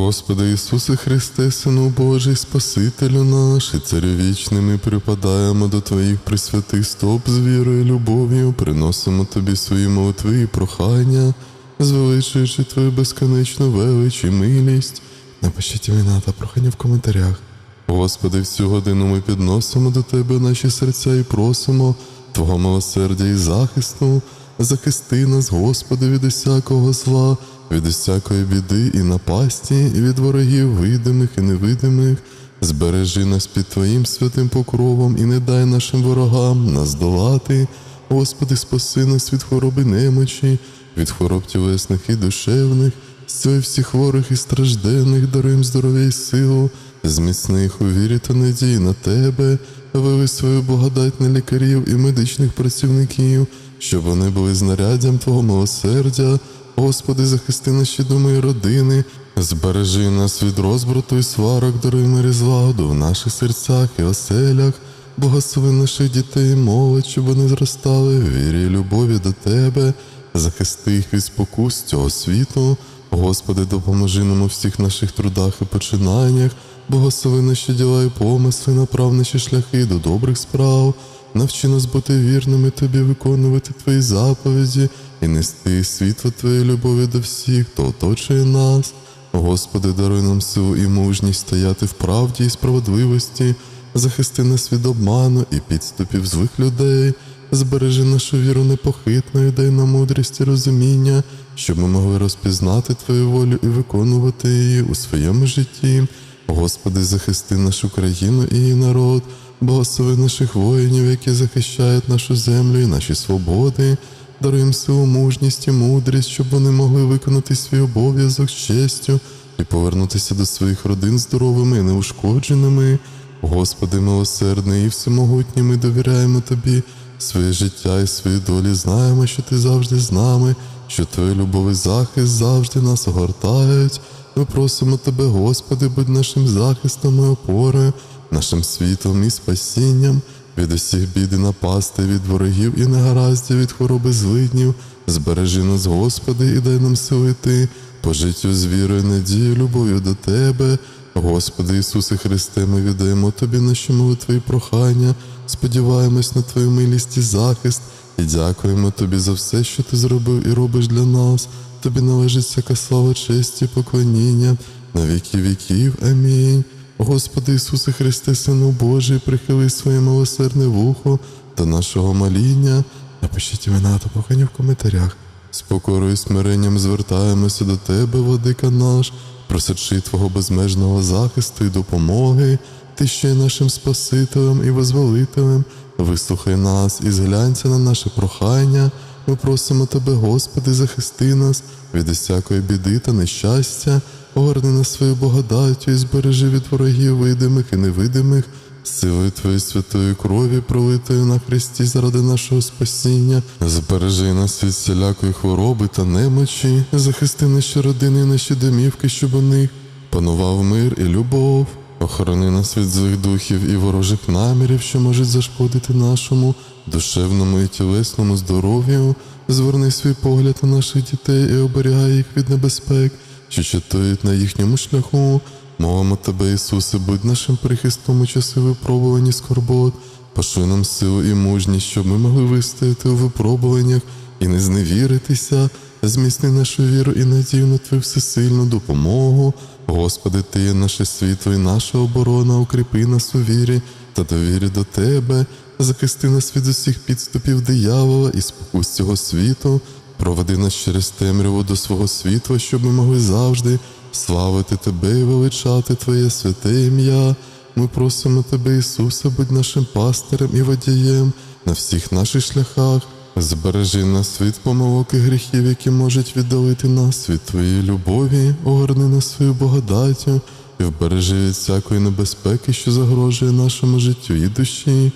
Господи Ісусе Христе, Сину Божий, Спасителю наш, і Царю вічний, ми припадаємо до Твоїх присвятих стоп з вірою і любов'ю, приносимо Тобі свої молитви і прохання, звеличуючи Твою безконечну велич і милість. Напишіть імена та прохання в коментарях. Господи, в цю годину ми підносимо до Тебе наші серця і просимо Твого милосердя і захисту. Захисти нас, Господи, від усякого зла, від усякої біди і напасті, і від ворогів видимих і невидимих. Збережи нас під Твоїм святим покровом і не дай нашим ворогам нас долати. Господи, спаси нас від хвороби немочі, від хвороб тілесних і душевних, зціль всіх хворих і стражденних, даруєм здоров'я і силу, зміцни їх у вірі та надії на Тебе, вели свою благодать на лікарів і медичних працівників, щоб вони були знаряддям Твого милосердя. Господи, захисти наші доми і родини, збережи нас від розбрату і сварок, даруй мир і злагоду в наших серцях і оселях, благослови наших дітей і молодь, щоб вони зростали в вірі і любові до Тебе, захисти їх від спокус цього світу. Господи, допоможи нам у всіх наших трудах і починаннях, благослови наші діла і помисли, направ наші шляхи до добрих справ. Навчи нас бути вірними Тобі, виконувати Твої заповіді і нести світло Твоєї любові до всіх, хто оточує нас. Господи, даруй нам силу і мужність стояти в правді і справедливості, захисти нас від обману і підступів злих людей, збережи нашу віру непохитною, дай нам мудрість і розуміння, щоб ми могли розпізнати Твою волю і виконувати її у своєму житті. Господи, захисти нашу країну і її народ, благослови наших воїнів, які захищають нашу землю і наші свободи. Даруй їм силу, мужність і мудрість, щоб вони могли виконати свій обов'язок з честю і повернутися до своїх родин здоровими і неушкодженими. Господи, милосердний і всемогутній, ми довіряємо Тобі своє життя і свої долі. Знаємо, що Ти завжди з нами, що Твоя любов і захист завжди нас огортають. Ми просимо Тебе, Господи, будь нашим захистом і опорою, нашим світлом і спасінням від усіх бід і напасти, від ворогів і негараздів, від хвороби злиднів. Збережи нас, Господи, і дай нам сили йти по життю з вірою, надією, любов'ю до Тебе. Господи Ісусе Христе, ми віддаємо Тобі наші молитви і прохання, сподіваємось на Твою милість і захист, і дякуємо Тобі за все, що Ти зробив і робиш для нас. Тобі належить всяка слава, честь і поклоніння на віки віків. Амінь. Господи Ісусе Христе, Сину Божий, прихили своє милосердне вухо до нашого моління. Напишіть імена та прохання в коментарях. З покорою і смиренням звертаємося до Тебе, Владика наш, просячи Твого безмежного захисту і допомоги. Ти ще є нашим Спасителем і Визволителем. Вислухай нас і зглянься на наше прохання. Ми просимо Тебе, Господи, захисти нас від усякої біди та нещастя, огорни нас свою благодаттю і збережи від ворогів видимих і невидимих, силою Твоєї святої крові, пролитою на Христі заради нашого спасіння, збережи нас від всілякої хвороби та немочі, захисти наші родини, і наші домівки, щоб у них панував мир і любов. Охорони нас від злих духів і ворожих намірів, що можуть зашкодити нашому душевному і тілесному здоров'ю. Зверни свій погляд на наших дітей і оберігай їх від небезпек, що чатують на їхньому шляху. Мовимо тебе, Ісусе, будь нашим прихистом у часи випробувань скорбот. Пошуй нам силу і мужність, щоб ми могли вистояти у випробуваннях і не зневіритися. Зміцни нашу віру і надію на Твою всесильну допомогу. Господи, Ти є наше світло і наша оборона, укріпи нас у вірі та довірі до Тебе, захисти нас від усіх підступів диявола і спокус цього світу, проведи нас через темряву до свого світла, щоб ми могли завжди славити Тебе і величати Твоє святе ім'я. Ми просимо Тебе, Ісусе, будь нашим пастирем і водієм на всіх наших шляхах. Збережи нас від помилок і гріхів, які можуть віддалити нас від Твоєї любові, огорни нас свою благодаттю і вбережи від всякої небезпеки, що загрожує нашому життю і душі.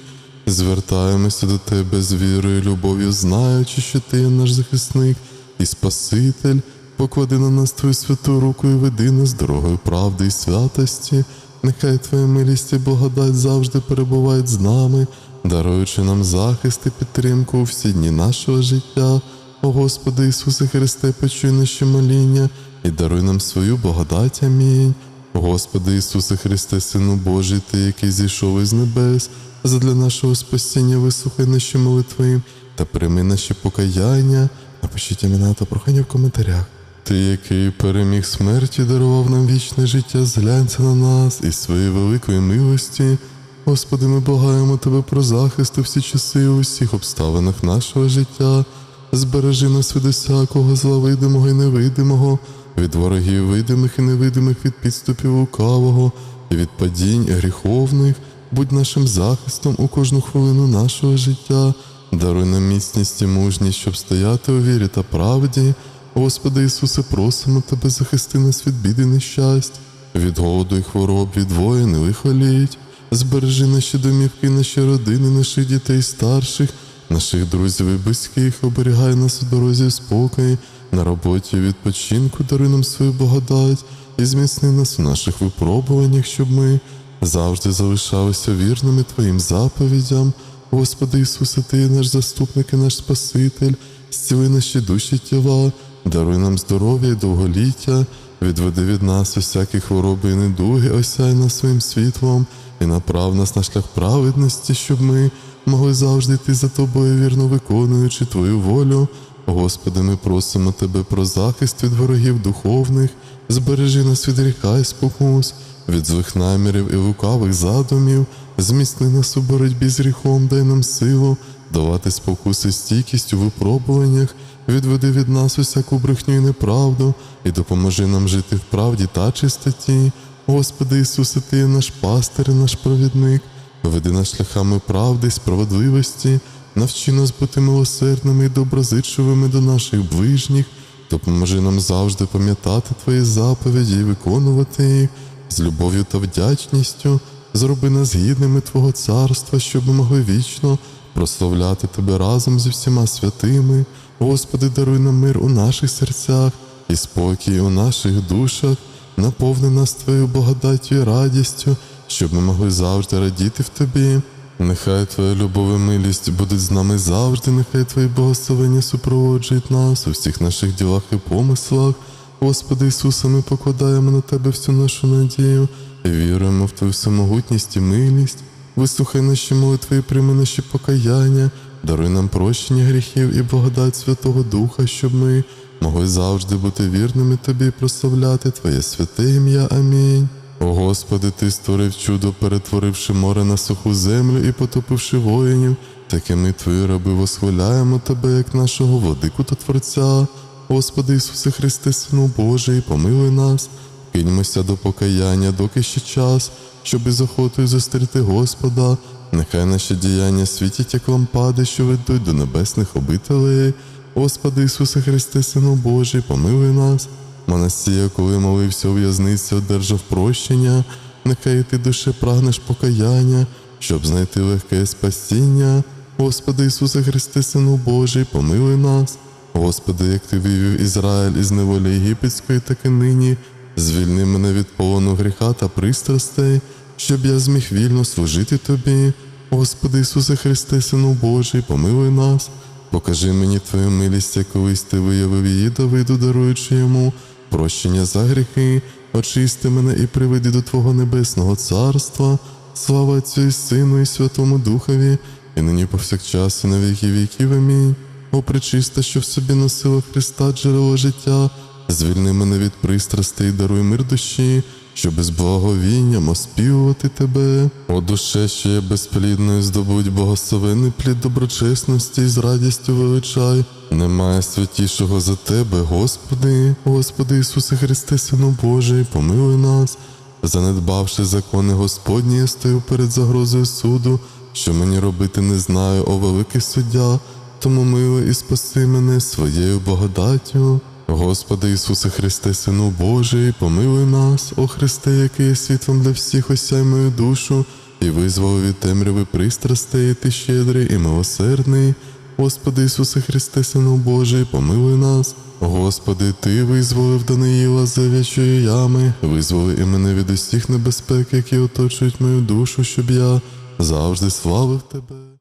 Звертаємося до Тебе з вірою і любов'ю, знаючи, що Ти є наш захисник і Спаситель, поклади на нас Твою святу руку і веди нас дорогою правди і святості. Нехай Твоя милість і благодать завжди перебувають з нами, даруючи нам захист і підтримку у всі дні нашого життя. О Господи Ісусе Христе, почуй наші моління і даруй нам свою благодать. Амінь. Господи Ісусе Христе, Сину Божий, Ти, який зійшов із небес, задля нашого спасіння вислухай наші молитви та прийми наші покаяння. Напишіть імена та прохання в коментарях. Ти, який переміг смерті, дарував нам вічне життя, зглянься на нас із своєї великої милості. Господи, ми благаємо Тебе про захист у всі часи у всіх обставинах нашого життя. Збережи нас від усякого зла видимого і невидимого, від ворогів видимих і невидимих, від підступів лукавого, і від падінь гріховних, будь нашим захистом у кожну хвилину нашого життя, даруй нам міцність і мужність, щоб стояти у вірі та правді. Господи Ісусе, просимо Тебе, захисти нас від біди нещасть, від голоду і хвороб, від воїн і лихоліть. Збережи наші домівки, наші родини, наших дітей старших, наших друзів і близьких, оберігай нас у дорозі спокій, на роботі відпочинку, даруй нам свою благодать і зміцни нас у наших випробуваннях, щоб ми завжди залишалися вірними Твоїм заповідям. Господи Ісусе, Ти наш заступник і наш Спаситель, зціли наші душі тіла, даруй нам здоров'я і довголіття, відведи від нас усякі хвороби і недуги, осяй нас своїм світлом і направ нас на шлях праведності, щоб ми могли завжди йти за тобою, вірно виконуючи Твою волю. Господи, ми просимо Тебе про захист від ворогів духовних, збережи нас від гріха і спокус, від злих намірів і лукавих задумів, зміцни нас у боротьбі з гріхом, дай нам силу, давати спокуси стійкість у випробуваннях, відведи від нас усяку брехню і неправду, і допоможи нам жити в правді та чистоті. Господи Ісусе, Ти є наш пастир, і наш провідник, веди нас шляхами правди й справедливості, навчи нас бути милосердними і доброзичливими до наших ближніх, допоможи нам завжди пам'ятати Твої заповіді і виконувати їх з любов'ю та вдячністю, зроби нас гідними Твого царства, щоб ми могли вічно прославляти Тебе разом зі всіма святими. Господи, даруй нам мир у наших серцях і спокій у наших душах наповни нас Твоєю благодаттю і радістю, щоб ми могли завжди радіти в Тобі. Нехай Твоя любов і милість будуть з нами завжди, нехай Твої благословення супроводжують нас у всіх наших ділах і помислах. Господи Ісусе, ми покладаємо на Тебе всю нашу надію і віруємо в Твою всемогутність і милість. Вислухай наші молитви і прийми наші покаяння, даруй нам прощення гріхів і благодать Святого Духа, щоб ми могли завжди бути вірними Тобі і прославляти Твоє святе ім'я. Амінь. О Господи, Ти створив чудо, перетворивши море на суху землю і потопивши воїнів, таки ми Твої раби восхваляємо Тебе, як нашого владику та Творця. Господи Ісусе Христе, Сину Божий, помилуй нас, киньмося до покаяння, доки ще час, щоб із охотою зустріти Господа. Нехай наші діяння світять, як лампади, що ведуть до небесних обителей. Господи Ісусе Христе, Сину Божий, помилуй нас. Монастія, коли молився у в'язниці, одержав прощення, нехай ти душе прагнеш покаяння, щоб знайти легке спасіння. Господи Ісусе Христе, Сину Божий, помилуй нас. Господи, як ти вивів Ізраїль із неволі єгипетської, так і нині, звільни мене від полону гріха та пристрастей, щоб я зміг вільно служити Тобі. Господи Ісусе Христе, Сину Божий, помилуй нас. Покажи мені Твою милість, як колись ти виявив її Давиду, даруючи йому прощення за гріхи, очисти мене і приведи до Твого небесного царства, слава Отцю і Сину, і Святому Духові, і нині повсякчас, і на віки віків. Амінь. О, пречиста, що в собі носила Христа джерело життя, звільни мене від пристрастей, і даруй мир душі, щоб з благовінням оспівувати тебе. О душе, що є безплідною, здобудь благословений плід доброчесності і з радістю величай. Немає святішого за тебе, Господи, Господи Ісусе Христе, Сину Божий, помилуй нас. Занедбавши закони Господні, я стою перед загрозою суду, що мені робити не знаю, о великий суддя, тому милуй і спаси мене своєю благодаттю. Господи Ісусе Христе, Сину Божий, помилуй нас, о Христе, який є світлом для всіх, осяй мою душу, і визволи від темряви пристрастей, ти щедрий і милосердний. Господи Ісусе Христе, Сину Божий, помилуй нас. Господи, Ти визволив Даниїла з зав'ячої ями, визволи і мене від усіх небезпек, які оточують мою душу, щоб я завжди славив Тебе.